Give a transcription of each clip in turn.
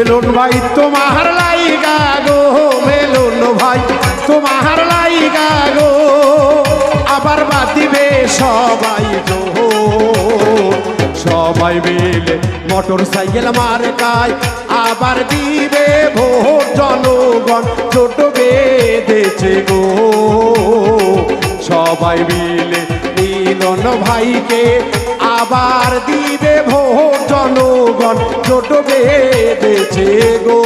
মিলন ভাই, তোমার লাইগা গো, মিলন ভাই, তোমার লাইগা গো। আবার বাদিবে সবাই গো। সবাই মিলে মোটর সাইকেল মার্কায় আবার দিবে ভোট জনগণ, ছোট বেঁধেছে গো। সবাই মিলে মিলন ভাইকে আবার দিবে ভোট জনগণ ছোট বেঁধেছে গো।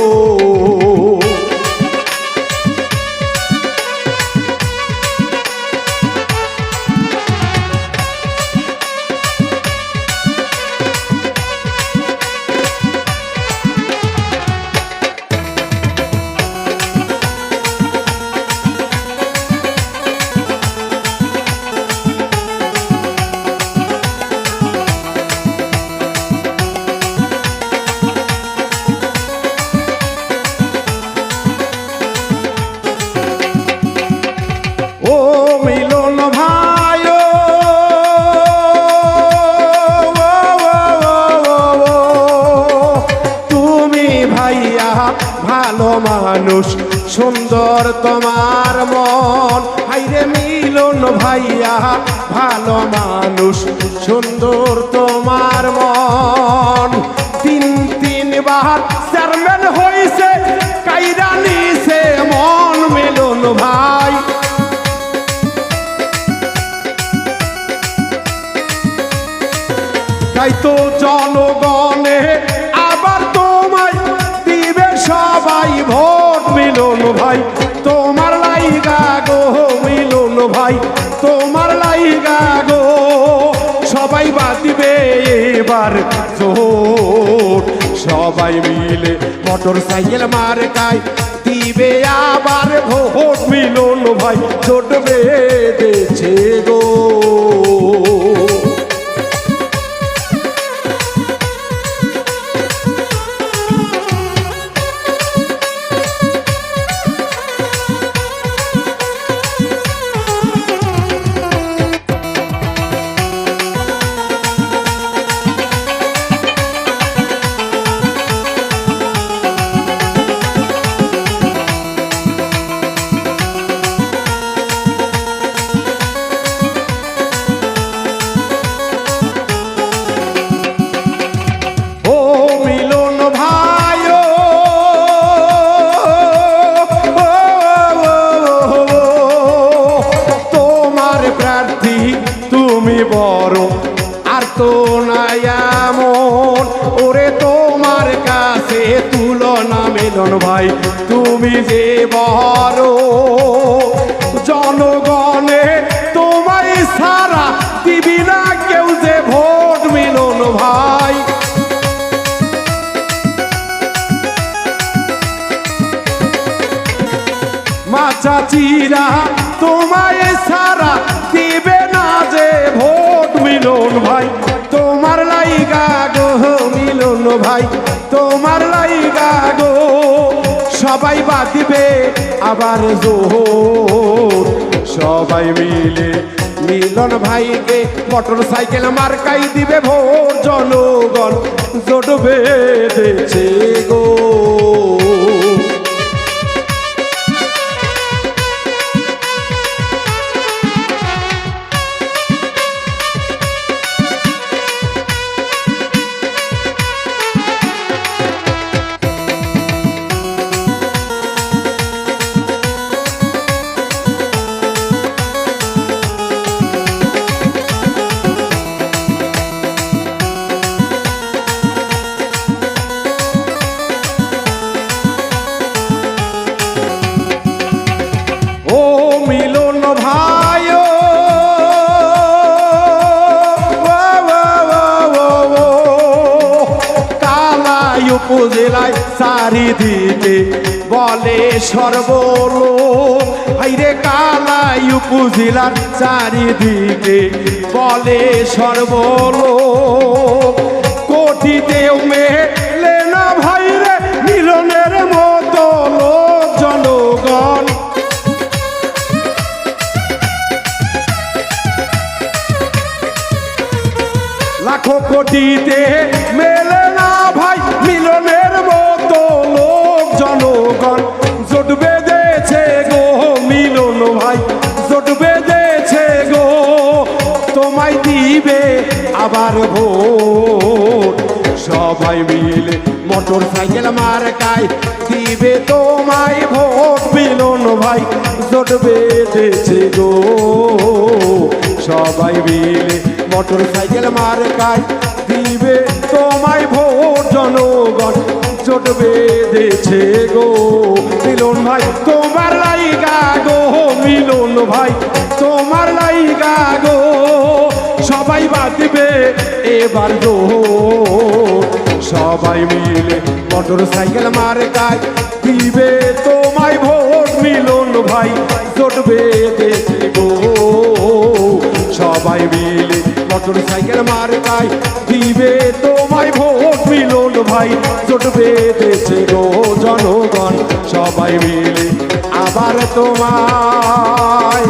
সুন্দর তোমার মন। হাইরে মিলন ভাইয়া, ভালো মানুষ, সুন্দর তোমার মন। তিন তিনবার চেয়ারম্যান হইছে কাইরা নিছে, মন মিলন ভাই। তাই তো মিলন ভাই, তোমার লাইগা গো, মিলন ভাই, তোমার লাইগা গো। সবাই বাদ দিবে এবার জোট, সবাই মিলে মোটর সাইকেল মার মার্কায় দিবে আবার ভোট। মিলন ভাই ছোট বেঁধেছে গো। বড়, আর তো নাই ওরে তোমার কাছে তুলনা মিলন ভাই, তুমি যে বড়। জনগণে তোমায় সারা দিবি না কেউ যে ভোট মিলন ভাই। মা চাচিরা ভাই, তোমার লাইগা গো। সবাই বাদ দিবে আবার জো সবাই মিলে মিলন ভাইকে মোটর সাইকেল মার্কাই দিবে ভোর। জনগণ জোট বেঁধেছে গো। উপজেলায় চারিদিকে বলে সর্বলোক। হাইরে কালাই উপজেলার চারিদিকে বলে সর্বলোক। কোটিতেও মেলে না ভাইরে মিলনের মতো লোক জনগণ। লাখো কোটিতে সবাই মিলে মোটর সাইকেল মার্কায়। দিবে তোমায় ভোট মিলন ভাই, জোট বেঁধেছে গো। সবাই মিলে মোটর সাইকেল মার মার্কায়, দিবে তোমায় ভোট জনগণ, জোট বেঁধেছে গো। মিলন ভাই, তোমার লাইগা গো, মিলন ভাই, তোমার লাইগা গো। সবাই বাঁধবে এবার গো সবাই মিলে মোটর সাইকেল মার্কায়। দিবে তোমায় ভোট, মিলন ভাই গো। সবাই মিলে মোটর সাইকেল মার্কায়। দিবে তোমায় ভোট, মিলন ভাই, জোট বেঁধেছে গো। জনগণ, সবাই মিলে আবার তোমায়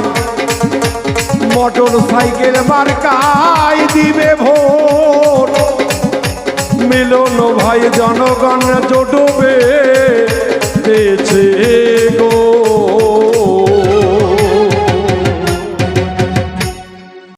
মোটর সাইকেল মার্কায় দিবে ভোট। মিলন ভাই জনগণ জোটবে গো